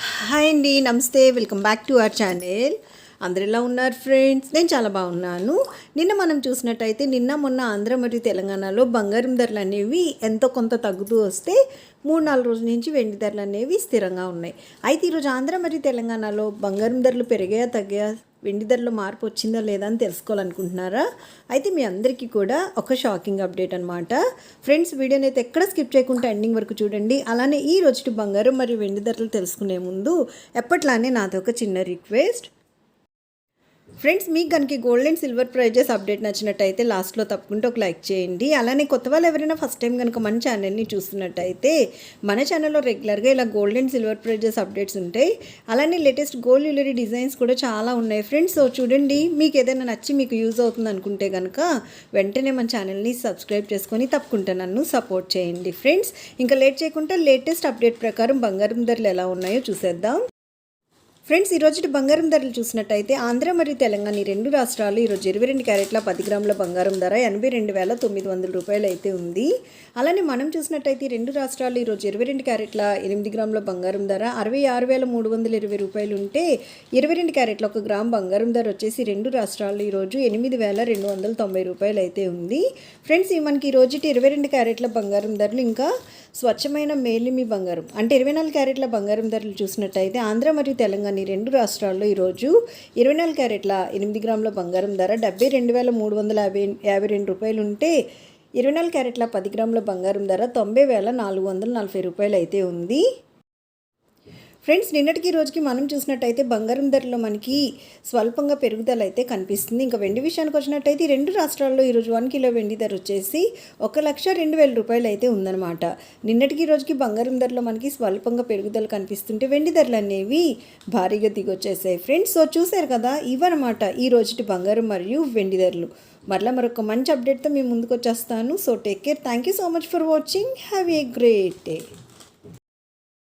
Hi అండి నమస్తే. Welcome back to our channel అందరు ఎలా ఉన్నారు ఫ్రెండ్స్ నేను చాలా బాగున్నాను. నిన్న మనం చూసినట్టయితే నిన్న మొన్న ఆంధ్ర మరియు తెలంగాణలో బంగారం ధరలు అనేవి ఎంతో కొంత తగ్గుతూ వస్తే మూడు నాలుగు రోజుల నుంచి వెండి ధరలు అనేవి స్థిరంగా ఉన్నాయి. అయితే ఈరోజు ఆంధ్ర మరియు తెలంగాణలో బంగారం ధరలు పెరిగాయా తగ్గాయా? వెండి ధరలో మార్పు వచ్చిందా లేదా అని తెలుసుకోవాలనుకుంటున్నారా? అయితే మీ అందరికీ కూడా ఒక షాకింగ్ అప్డేట్ అనమాట ఫ్రెండ్స్ వీడియోని అయితే ఎక్కడ స్కిప్ చేయకుండా ఎండింగ్ వరకు చూడండి. అలానే ఈ రోజు బంగారం మరియు వెండి ధరలు తెలుసుకునే ముందు ఎప్పట్లానే నాతో ఒక చిన్న రిక్వెస్ట్. ఫ్రెండ్స్ మీకు కనుక gold and silver prizes update నచ్చినట్టయితే లాస్ట్లో తప్పకుండా ఒక లైక్ చేయండి. అలానే కొత్త వాళ్ళు ఎవరైనా ఫస్ట్ టైం కనుక మన ఛానల్ని చూస్తున్నట్టయితే మన ఛానల్లో రెగ్యులర్గా ఇలా gold and silver prizes updates ఉంటాయి. అలానే లేటెస్ట్ గోల్డ్ జ్యువెలరీ డిజైన్స్ కూడా చాలా ఉన్నాయి ఫ్రెండ్స్ సో చూడండి మీకు ఏదైనా నచ్చి మీకు యూజ్ అవుతుంది అనుకుంటే కనుక వెంటనే మన ఛానల్ని సబ్స్క్రైబ్ చేసుకొని తప్పకుండా నన్ను సపోర్ట్ చేయండి ఫ్రెండ్స్ ఇంకా లేట్ చేయకుండా లేటెస్ట్ అప్డేట్ ప్రకారం బంగారం ధరలు ఎలా ఉన్నాయో చూసేద్దాం. ఫ్రెండ్స్ ఈరోజు బంగారం ధరలు చూసినట్టయితే ఆంధ్ర మరియు తెలంగాణ ఈ రెండు రాష్ట్రాలు ఈరోజు ఇరవై రెండు క్యారెట్ల పది గ్రాముల బంగారం ధర ఎనభై రెండు వేల తొమ్మిది వందల రూపాయలు అయితే ఉంది. అలానే మనం చూసినట్టయితే ఈ రెండు రాష్ట్రాలు ఈరోజు ఇరవై రెండు క్యారెట్ల ఎనిమిది గ్రాముల బంగారం ధర అరవై ఆరు వేల మూడు వందల ఇరవై రూపాయలు ఉంటే ఇరవై రెండు క్యారెట్ల ఒక గ్రామ్ బంగారం ధర వచ్చేసి రెండు రాష్ట్రాలు ఈరోజు ఎనిమిది వేల రెండు వందల తొంభై రూపాయలు అయితే ఉంది. ఫ్రెండ్స్ ఈ మనకి ఈ రోజుటి ఇరవై రెండు క్యారెట్ల బంగారం ధరలు ఇంకా స్వచ్ఛమైన మేలిమి బంగారం అంటే ఇరవై నాలుగు క్యారెట్ల బంగారం ధరలు చూసినట్టయితే ఆంధ్ర మరియు తెలంగాణ ఈ రెండు రాష్ట్రాల్లో ఈరోజు ఇరవై నాలుగు క్యారెట్ల ఎనిమిది గ్రాముల బంగారం ధర డెబ్బై రెండు వేల మూడు వందల యాభై యాభై రెండు రూపాయలు ఉంటే ఇరవై నాలుగు క్యారెట్ల పది గ్రాముల బంగారం ధర తొంభై వేల నాలుగు వందల నలభై రూపాయలు అయితే ఉంది. ఫ్రెండ్స్ నిన్నటికి రోజుకి మనం చూసినట్టయితే బంగారం ధరలో మనకి స్వల్పంగా పెరుగుదల అయితే కనిపిస్తుంది. ఇంకా వెండి విషయానికి వచ్చినట్టయితే ఈ రెండు రాష్ట్రాల్లో ఈరోజు వన్ కిలో వెండి ధర వచ్చేసి ఒక లక్ష రెండు వేల రూపాయలు అయితే ఉందన్నమాట. నిన్నటికి రోజుకి బంగారం ధరలో మనకి స్వల్పంగా పెరుగుదల కనిపిస్తుంటే వెండి ధరలు అనేవి భారీగా దిగొచ్చేసాయి. ఫ్రెండ్స్ సో చూశారు కదా ఇవన్నమాట ఈ రోజుటి బంగారం మరియు వెండి ధరలు. మరలా మరొక మంచి అప్డేట్తో మేము ముందుకు వచ్చేస్తాను. So take care. Thank you so much for watching. Have a great day.